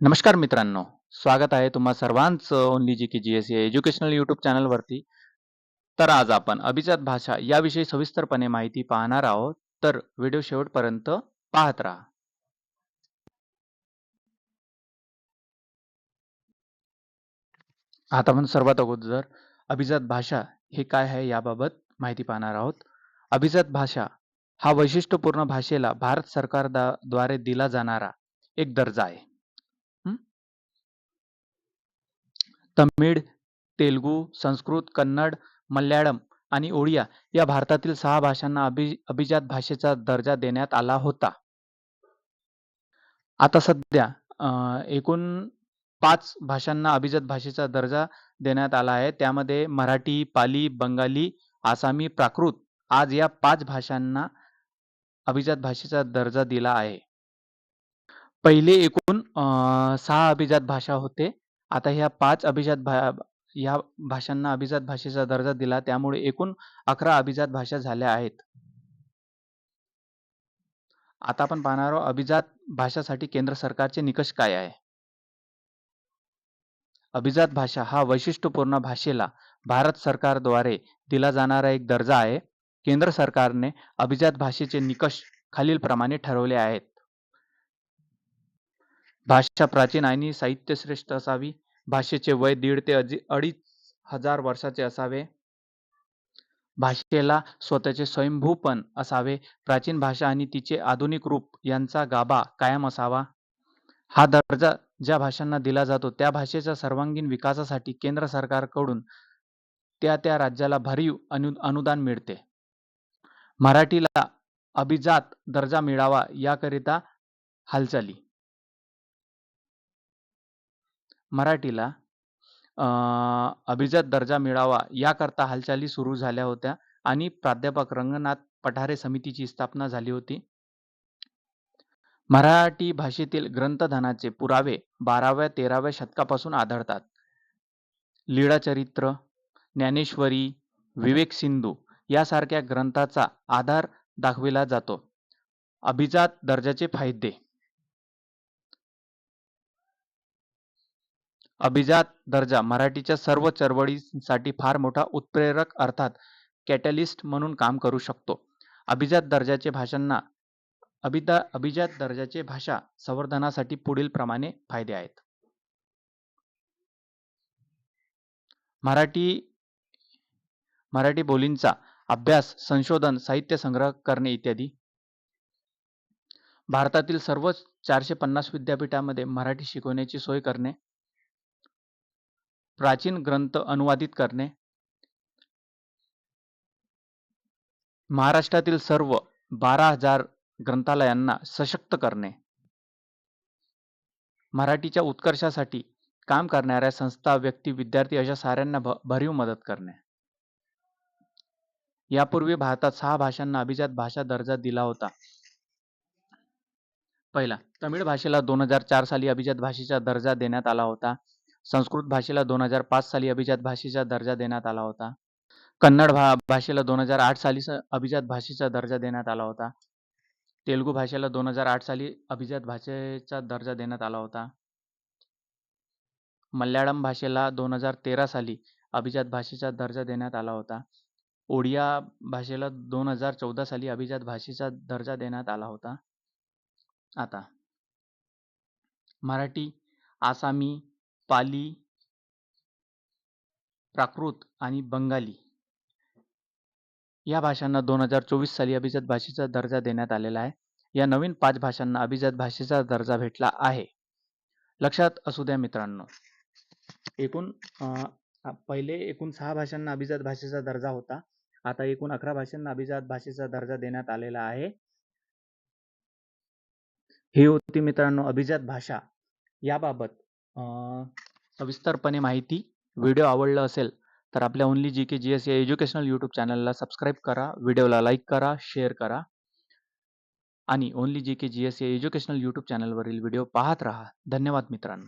नमस्कार मित्रांनो. स्वागत आहे तुम्हा सर्वांचं only G K G S educational YouTube चॅनलवरती तर आज आपण अभिजात भाषा याविषयी सविस्तरपणे माहिती पाहणार आहोत. तर व्हिडिओ शेवटपर्यंत पाहत राहा. आता आपण सर्वात अगोदर अभिजात भाषा हे काय आहे याबाबत माहिती पाहणार आहोत. अभिजात भाषा हा वैशिष्ट्यपूर्ण भाषेला भारत सरकारद्वारे दिला जाणारा एक दर्जा आहे हं? तमिळ तेलुगू संस्कृत कन्नड मल्याळम आणि ओडिया या भारतातील सहा भाषांना अभि अभिजात भाषेचा दर्जा देण्यात आला होता. आता सध्या एकूण पाच भाषांना अभिजात भाषेचा दर्जा देण्यात आला आहे. त्यामध्ये मराठी पाली बंगाली आसामी प्राकृत आज या पाच भाषांना अभिजात भाषेचा दर्जा दिला आहे. पहिले एकूण सहा अभिजात भाषा होते. आता ह्या पाच अभिजात भा या भाषांना अभिजात भाषेचा दर्जा दिला त्यामुळे एकूण अकरा अभिजात भाषा झाल्या आहेत. आता आपण पाहणार आहोत अभिजात भाषासाठी केंद्र सरकारचे निकष काय आहे? अभिजात भाषा हा वैशिष्ट्यपूर्ण भाषेला भारत सरकारद्वारे दिला जाणारा एक दर्जा आहे. केंद्र सरकारने अभिजात भाषेचे निकष खालीलप्रमाणे ठरवले आहेत. भाषा प्राचीन आणि साहित्यश्रेष्ठ असावी. भाषेचे वय दीड ते अजी- अडीच हजार वर्षाचे असावे. भाषेला स्वतःचे स्वयंभूपण असावे. प्राचीन भाषा आणि तिचे आधुनिक रूप यांचा गाभा कायम असावा. हा दर्जा ज्या भाषांना दिला जातो त्या भाषेच्या सर्वांगीण विकासासाठी केंद्र सरकारकडून त्या त्या राज्याला भरीव अनु अनुदान मिळते. मराठीला अभिजात दर्जा मिळावा याकरिता हालचाली मराठीला अं, अभिजात दर्जा मिळावा याकरता हालचाली सुरू झाल्या होत्या आणि प्राध्यापक रंगनाथ पठारे समितीची स्थापना झाली होती. मराठी भाषेतील ग्रंथधनाचे पुरावे बाराव्या तेराव्या शतकापासून आढळतात. लीळाचरित्र ज्ञानेश्वरी विवेक सिंधू यासारख्या ग्रंथाचा आधार दाखविला जातो. अभिजात दर्जाचे फायदे अभिजात दर्जा मराठीच्या सर्व चळवळींसाठी फार मोठा उत्प्रेरक अर्थात कॅटलिस्ट म्हणून काम करू शकतो. अभिजात दर्जाचे भाषांना अभिदा अभिजात दर्जाचे भाषा संवर्धनासाठी पुढील प्रमाणे फायदे आहेत. मराठी मराठी बोलींचा अभ्यास संशोधन साहित्य संग्रह करणे इत्यादी. भारतातील सर्व चारशे पन्नास विद्यापीठामध्ये मराठी शिकवण्याची सोय करणे प्राचीन ग्रंथ अनुवादित करणे. महाराष्ट्रातील सर्व बारा हजार ग्रंथालयांना सशक्त करणे. मराठीच्या उत्कर्षासाठी काम करणाऱ्या संस्था व्यक्ती विद्यार्थी अशा साऱ्यांना भ भरीव मदत करणे. यापूर्वी भारतात सहा भाषांना अभिजात भाषा दर्जा दिला होता. पहिला तमिळ भाषेला दोन हजार चार साली अभिजात भाषेचा दर्जा देण्यात आला होता. संस्कृत भाषेला दोन हजार पाच साली अभिजात भाषेचा दर्जा देण्यात आला होता. कन्नड भा भाषेला दोन हजार आठ साली अभिजात भाषेचा दर्जा देण्यात आला होता. तेलुगू भाषेला दोन हजार आठ साली अभिजात भाषेचा दर्जा देण्यात आला होता. मल्याळम भाषेला दोन हजार तेरा साली अभिजात भाषेचा दर्जा देण्यात आला होता. ओडिया भाषेला दोन हजार चौदा साली अभिजात भाषेचा दर्जा देण्यात आला होता. आता मराठी आसामी पाली प्राकृत आणि बंगाली. या भाषांना दोन हजार चोवीस साली अभिजात भाषेचा दर्जा देण्यात आलेला आहे. या नवीन पाच भाषांना अभिजात भाषेचा दर्जा भेटला आहे. लक्षात असू द्या मित्रांनो. एकूण पहिले एकूण सहा भाषांना अभिजात भाषेचा दर्जा होता. आता एकूण अकरा भाषांना अभिजात भाषेचा दर्जा देण्यात आलेला आहे. ही होती मित्रांनो अभिजात भाषा. याबाबत सविस्तरपणे माहिती. व्हिडिओ आवडला असेल तर आपल्या only G K G S या एज्युकेशनल यूट्यूब चॅनलला सबस्क्राईब करा. व्हिडिओला लाईक करा शेअर करा. आणि only G K G S या एज्युकेशनल यूट्यूब चॅनलवरील व्हिडिओ पाहत राहा. धन्यवाद मित्रांनो.